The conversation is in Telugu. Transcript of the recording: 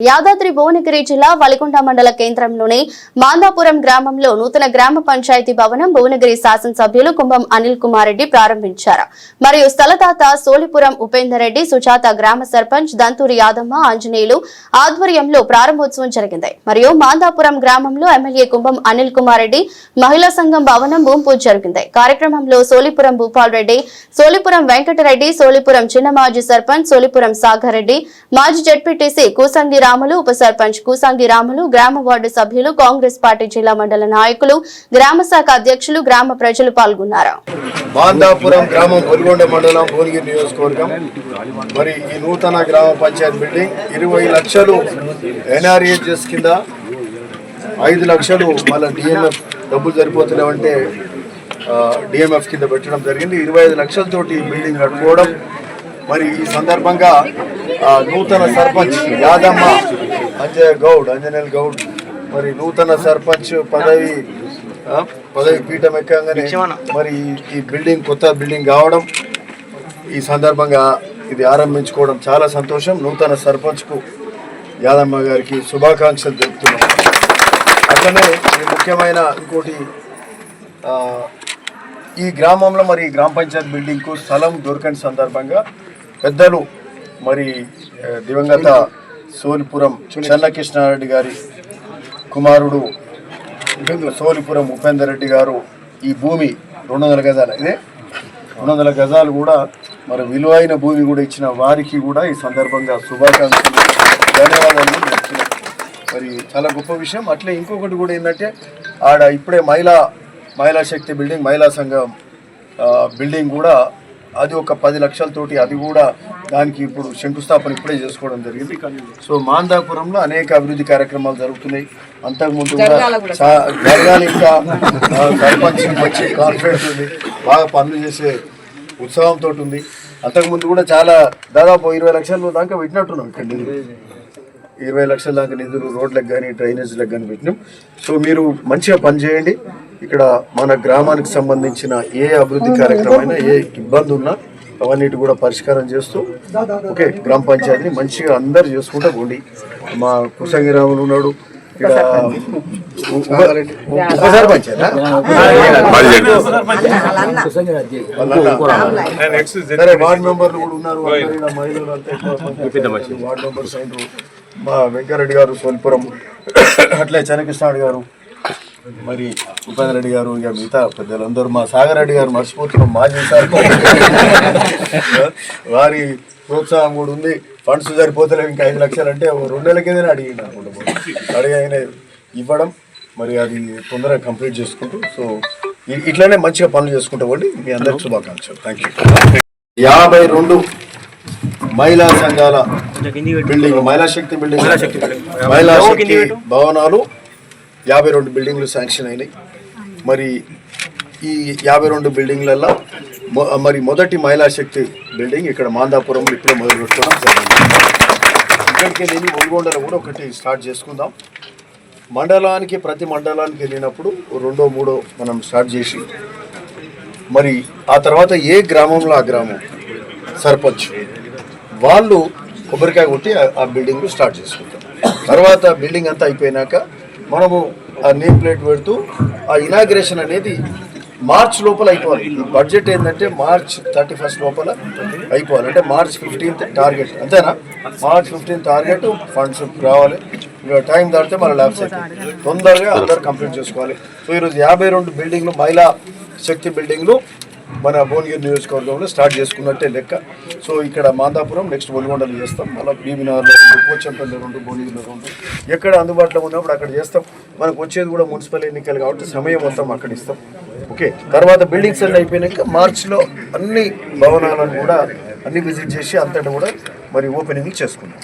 యాదాద్రి భువనగిరి జిల్లా వలికొండ మండల కేంద్రంలోని మాందాపురం గ్రామంలో నూతన గ్రామ పంచాయతీ భవనం భువనగిరి శాసనసభ్యులు కుంభం అనిల్ కుమార్ రెడ్డి ప్రారంభించారు. మరియు స్థలదాత సోలిపురం ఉపేందర్ రెడ్డి సుజాత గ్రామ సర్పంచ్ దంతూరి యాదమ్మ ఆంజనేయులు ఆధ్వర్యంలో ప్రారంభోత్సవం జరిగింది. మరియు మాందాపురం గ్రామంలో ఎమ్మెల్యే కుంభం అనిల్ కుమార్ రెడ్డి మహిళా సంఘం భవనం భూమి జరిగింది. కార్యక్రమంలో సోలిపురం భూపాల్ రెడ్డి సోలిపురం వెంకటరెడ్డి సోలిపురం చిన్న మాజీ సర్పంచ్ సోలిపురం సాగర్ రెడ్డి మాజీ జడ్పీటీసీ కూసంగి రాములు ఉప సర్పంచ్ కూసంగి రాములు గ్రామ వార్డు సభ్యులు కాంగ్రెస్ పార్టీ జిల్లా మండల నాయకులు గ్రామ శాఖ అధ్యక్షులు గ్రామ ప్రజలు పాల్గొన్నారు. బాందాపురం గ్రామం పొలిగొండ మండలం భువనగిరి నియోజకవర్గం. మరి ఈ నూతన గ్రామ పంచాయత్ బిల్డింగ్ ఇరవై లక్షలు ఎన్ఆర్ఏజెస్ కింద ఐదు లక్షలు మళ్ళీ డిఎంఎఫ్ డబ్బులు సరిపోతున్నామంటే డిఎంఎఫ్ కింద పెట్టడం జరిగింది. ఇరవై ఐదు లక్షలతోటి ఈ బిల్డింగ్ కట్టుకోవడం మరి ఈ సందర్భంగా నూతన సర్పంచ్ యాదమ్మ అంజయ్ గౌడ్ అంజనేల్ గౌడ్ మరి నూతన సర్పంచ్ పదవి పదవి పీఠం ఎక్కగానే మరి ఈ- బిల్డింగ్ కొత్త బిల్డింగ్ కావడం ఈ సందర్భంగా ఇది ఆరంభించుకోవడం చాలా సంతోషం. నూతన సర్పంచ్కు యాదమ్మ గారికి శుభాకాంక్షలు తెలుపుతున్నాం. అట్లనే ఈ ముఖ్యమైన ఇంకోటి ఈ గ్రామంలో మరి గ్రామ పంచాయత్ బిల్డింగ్కు స్థలం దొరకని సందర్భంగా పెద్దలు మరి దివంగత సోలిపురం చెన్నకృష్ణారెడ్డి గారి కుమారుడు సోలిపురం ఉపేందర్ రెడ్డి గారు ఈ భూమి రెండు వందల గజాలు. ఇదే రెండు వందల గజాలు కూడా మరి విలువైన భూమి కూడా ఇచ్చిన వారికి కూడా ఈ సందర్భంగా శుభాకాంక్షలు ధన్యవాదాలు మరి చాలా గొప్ప విషయం. అట్లే ఇంకొకటి కూడా ఏంటంటే ఆడ ఇప్పుడే మహిళా మహిళా శక్తి బిల్డింగ్ మహిళా సంఘం బిల్డింగ్ కూడా అది ఒక పది లక్షలతోటి అది కూడా దానికి ఇప్పుడు శంకుస్థాపన ఇప్పుడే చేసుకోవడం జరిగింది. సో మాందాపురంలో అనేక అభివృద్ధి కార్యక్రమాలు జరుగుతున్నాయి. అంతకుముందు కూడా జరగాలి ఇంకా సర్పంచ్ మంచి కాన్ఫిడెన్స్ ఉంది. బాగా పనులు చేసే ఉత్సాహంతో ఉంది. అంతకుముందు కూడా చాలా దాదాపు ఇరవై లక్షల దాకా పెట్టినట్టున్నాం ఇక్కడ నిధులు. ఇరవై లక్షల దాకా నిధులు రోడ్లకు కానీ డ్రైనేజ్లకు కానీ పెట్టినాం. సో మీరు మంచిగా పనిచేయండి. ఇక్కడ మన గ్రామానికి సంబంధించిన ఏ అభివృద్ధి కార్యక్రమం ఏ ఇబ్బంది ఉన్నా అవన్నిటి కూడా పరిష్కారం చేస్తూ ఓకే గ్రామ పంచాయతీని మంచిగా అందరు చేసుకుంటూ పోండి మా కుసంగి రాములు ఉన్నాడు ఇక్కడ ఉప- ఉప సర్పంచేనా? వాళ్ళ అన్న. సరే వార్డ్ మెంబర్లు కూడా ఉన్నారు. మహిళలు అంతా. వార్డ్ మెంబర్స్ అయినరు. మా వెంకరెడ్డి గారు సోల్పురం. అట్లే చెనకృష్ణాడు గారు. మరి ఉపేంద్ర రెడ్డి గారు ఇక మిగతా పెద్దలందరూ మా సాగర్ రెడ్డి గారు మర్చిపోతున్నాం మాజీ సార్. వారి ప్రోత్సాహం కూడా ఉంది. ఫండ్స్ సరిపోతలేవు ఇంకా ఐదు లక్షలు అంటే రెండు నెలల కిందనే అడిగింది అనుకుంటా అడిగి ఆయన ఇవ్వడం మరి అది తొందరగా కంప్లీట్ చేసుకుంటూ సో ఇట్లానే మంచిగా పనులు చేసుకుంటూ పోండి. మీ అందరికి శుభాకాంక్షలు. థ్యాంక్ యూ యాభై రెండు మహిళా సంఘాల బిల్డింగ్ మహిళా శక్తి బిల్డింగ్. మహిళా శక్తి భవనాలు యాభై రెండు బిల్డింగ్లు శాంక్షన్ అయినాయి. మరి ఈ యాభై రెండు బిల్డింగ్లలో మరి మొదటి మహిళా శక్తి బిల్డింగ్ ఇక్కడ మాందాపురంలో ఇప్పుడే మొదలు పెట్టుకోవడం జరిగింది. ఇక్కడికి వెళ్ళి ఒల్గొండలో కూడా ఒకటి స్టార్ట్ చేసుకుందాం. మండలానికి ప్రతి మండలానికి వెళ్ళినప్పుడు రెండో మూడో మనం స్టార్ట్ చేసి మరి ఆ తర్వాత ఏ గ్రామంలో ఆ గ్రామం? సర్పంచ్. వాళ్ళు కొబ్బరికాయ కొట్టి ఆ- ఆ బిల్డింగ్ స్టార్ట్ చేసుకుంటాం తర్వాత బిల్డింగ్ అంతా అయిపోయినాక మనము ఆ నేమ్ ప్లేట్ పెడుతూ ఆ ఇనాగ్రేషన్ అనేది మార్చ్ లోపల అయిపోవాలి. బడ్జెట్ ఏంటంటే మార్చ్ థర్టీ ఫస్ట్ లోపల అయిపోవాలి. అంటే మార్చ్ ఫిఫ్టీన్త్ టార్గెట్ అంతేనా? మార్చ్ ఫిఫ్టీన్త్ టార్గెట్ ఫండ్స్ రావాలి. టైం దాటితే మన ల్యాబ్స్ అవుతాయి తొందరగా అందరు కంప్లీట్ చేసుకోవాలి. సో ఈరోజు యాభై రెండు బిల్డింగ్లు మహిళా శక్తి బిల్డింగ్లు మన భువనగిరి నియోజకవర్గంలో స్టార్ట్ చేసుకున్నట్టే లెక్క. సో ఇక్కడ మాదాపురం నెక్స్ట్ ఒలిగొండలు చేస్తాం. మళ్ళీ బీబీనగర్లో రెండు పోచంపల్లి రెండు భువనగిరిలో రెండు. ఎక్కడ అందుబాటులో ఉన్నప్పుడు అక్కడ చేస్తాం. మనకు వచ్చేది కూడా మున్సిపల్ ఎన్నికలు కాబట్టి సమయం మొత్తం అక్కడ ఇస్తాం. ఓకే. తర్వాత బిల్డింగ్స్ అన్నీ అయిపోయినాక మార్చ్లో అన్ని భవనాలను కూడా అన్ని విజిట్ చేసి అంతటా కూడా మరి ఓపెనింగ్ చేసుకున్నాం